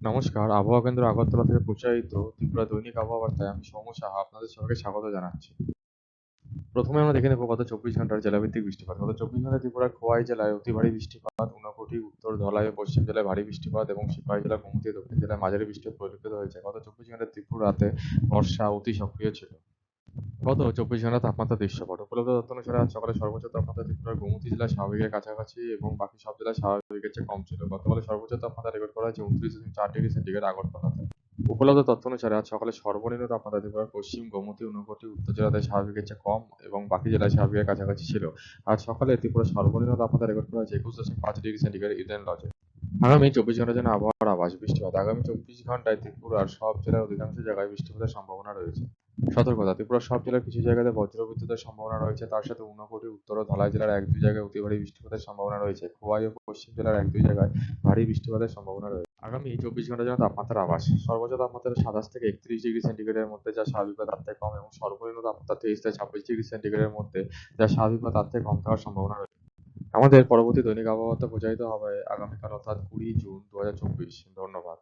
নমস্কার, আবহাওয়া কেন্দ্র আগরতলা থেকে প্রচারিত ত্রিপুরা দৈনিক আবহাওয়া বার্তায় আমি সৌম সাহা আপনাদের সবাইকে স্বাগত জানাচ্ছি। প্রথমে আমরা দেখে নেব গত চব্বিশ ঘণ্টার জেলাভিত্তিক বৃষ্টিপাত। গত চব্বিশ ঘন্টায় ত্রিপুরার খোয়াই জেলায় অতি ভারী বৃষ্টিপাত, ঊনকোটি, উত্তর ধলাই ও পশ্চিম জেলায় ভারী বৃষ্টিপাত এবং সিপাহী জেলা, গোমতী দক্ষিণ জেলায় মাঝারি বৃষ্টিপাত পরিলক্ষিত হয়েছে। গত চব্বিশ ঘন্টায় ত্রিপুরাতে বর্ষা অতি সক্রিয় ছিল। গত চব্বিশ ঘণ্টা তাপমাত্রা দৃশ্য দৃশ্যপট উপলব্ধ তথ্য অনুসারে আজ সকালে সর্বোচ্চ তাপমাত্রা ত্রিপুরার গোমতী জেলায় স্বাভাবিকের কাছাকাছি এবং বাকি সব জেলায় স্বাভাবিকের চেয়ে কম ছিল। গতকালের সর্বোচ্চ তাপমাত্রা রেকর্ড করা হয়েছে উনত্রিশ দশমিক চার ডিগ্রি সেন্টিগ্রেড আগরতলাতে। উপলব্ধ তথ্য অনুসারে আজ সকালে সর্বনিম্ন তাপমাত্রা ত্রিপুরার পশ্চিম, গোমতী, ঊনকোটি, উত্তর জেলাতে স্বাভাবিকের চেয়ে কম এবং বাকি জেলায় স্বাভাবিকের কাছাকাছি ছিল। আজ সকালে ত্রিপুরার সর্বনিম্ন তাপমাত্রা রেকর্ড করা হয়েছে একুশ দশমিক পাঁচ ডিগ্রি সেন্টিগ্রেড ইডেন লজে। আগামী চব্বিশ ঘণ্টার জন্য আবহাওয়ার আবাস বৃষ্টিপাত আগামী চব্বিশ ঘন্টায় ত্রিপুরার সব জেলার অধিকাংশ জায়গায় বৃষ্টিপাতের সম্ভাবনা রয়েছে। সতর্কতা ত্রিপুরার সব জেলার কিছু জায়গাতে বজ্রবিদ্যুতের সম্ভাবনা রয়েছে তার সাথে ঊনকোটি, উত্তর ও ধলাই জেলার এক দুই জায়গায় অতি ভারী বৃষ্টিপাতের সম্ভাবনা রয়েছে। খোয়াই ও পশ্চিম জেলার এক দুই জায়গায় ভারী বৃষ্টিপাতের সম্ভাবনা রয়েছে। আগামী চব্বিশ ঘণ্টার জন্য তাপমাত্রার আবাস সর্বোচ্চ তাপমাত্রা সাতাশ থেকে একত্রিশ ডিগ্রি সেন্টিগ্রেডের মধ্যে যা স্বাভাবিক বা তার থেকে কম এবং সর্বনিম্ন তাপমাত্রা তেইশ থেকে ছাব্বিশ ডিগ্রি সেন্টিগ্রেডের মধ্যে যা স্বাভাবিক বা তার থেকে কম থাকার সম্ভাবনা রয়েছে। আমাদের পরবর্তী দৈনিক আবহাওয়া প্রচারিত হবে আগামীকাল অর্থাৎ কুড়ি জুন দু হাজার চব্বিশ। ধন্যবাদ।